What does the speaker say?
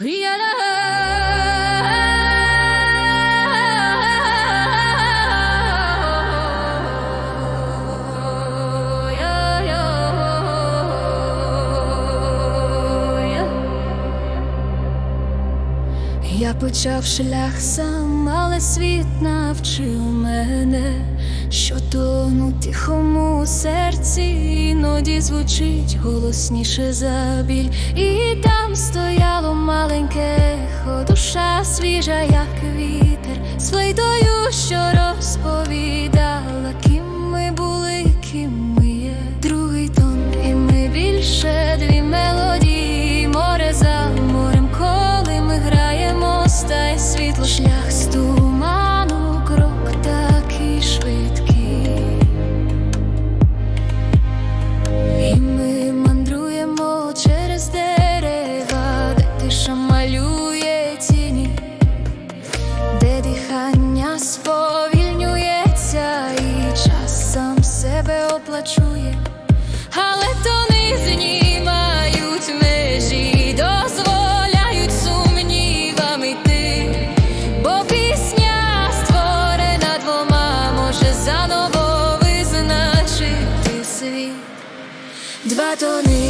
Я почав шлях сам, але світ навчив мене, що тону тихому серці іноді звучить голосніше за біль. І свіжа, як вітер, з флейтою, що розповідала, ким ми були, ким ми є. Другий тон, і ми більше дві мелодії, море за морем, коли ми граємо, стає світло, шлях з сповільнюється, і час сам себе оплачує, але то не знімають межі, дозволяють сумнівам йти, бо пісня створена двома може заново визначити світ. Два тони